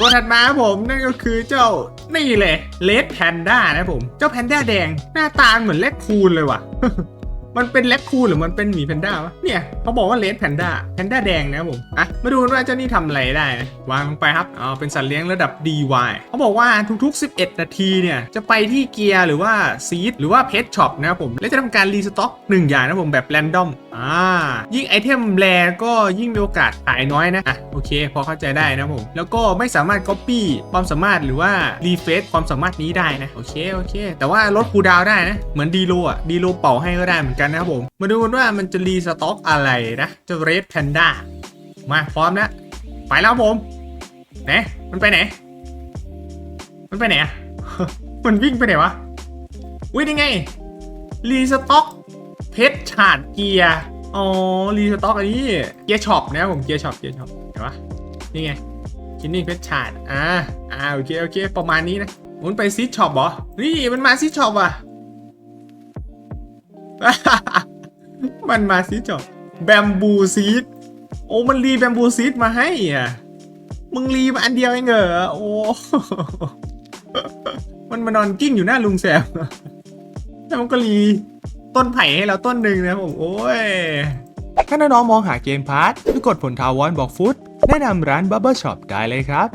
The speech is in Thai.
ตัวถัดมาครับผมนั่นก็คือเจ้านี่เลยเลดแพนด้านะผม เจ้าแพนด้าแดงหน้าตาเหมือนแรคคูนเลยว่ะ มันเป็นแรคคูนหรือมันเป็นหมีแพนด้าวะเนี่ยเขาบอกว่าเลดแพนด้าแพนด้าแดงนะผมอะมาดูว่าเจ้านี่ทำอะไรได้นะวางลงไปครับอ๋อเป็นสัตว์เลี้ยงระดับ DY เขาบอกว่าทุกๆ 11 นาทีเนี่ยจะไปที่เกียร์หรือว่าซีดหรือว่าเพ t ช็อปนะครับผมและจะทำการรีสต็อกหนึ่งอย่างนะผมแบบแรนดอม อ่า ยิ่งไอเทมแรก็ยิ่งมีโอกาสขายน้อยนะ อะ โอเค พอเข้าใจได้นะผม แล้วก็ไม่สามารถ Copy ความสามารถหรือว่ารีเฟซความสามารถนี้ได้นะ โอเค โอเค แต่ว่าลดคูดาวได้นะ เหมือนดีโลอะดีโลเป่าให้ก็ได้เหมือนกันนะครับผม มาดูกันว่ามันจะรีสต็อกอะไรนะจะเรดแพนด้ามาพร้อมแล้วไปแล้วผมไหนมันไปไหน มันไปไหนอะมันวิ่งไปไหนวะวิ่งยังไง รีสต็อก เพชรฉาดเกียร์ อ๋อ รีสต็อกอันนี้ เกียร์ช็อปนะครับผมเกียร์ช็อปเกียร์ช็อปเห็นปะนี่ไงคินนี่เพชรฉาดอ่าอ่าโอเคโอเค ประมาณนี้นะมันไปซีช็อปเหรอ นี่มันมาซีช็อปว่ะ มันมาซีช็อปแบมบูซีดโอ้มันรีแบมบูซีดมาให้อะ มึงรีมาอันเดียวเองเหรอ โอ้ มันมานอนกิ้งอยู่หน้าลุงแซมแล้วมันก็รี ต้นไผ่ให้เราต้นหนึ่งนะผมโอ้ย ถ้าน้องๆมองหาเกมพาร์ทหรือกดผลทาวอนบอกฟุตแนะนำร้าน Barber Shop ได้เลยครับ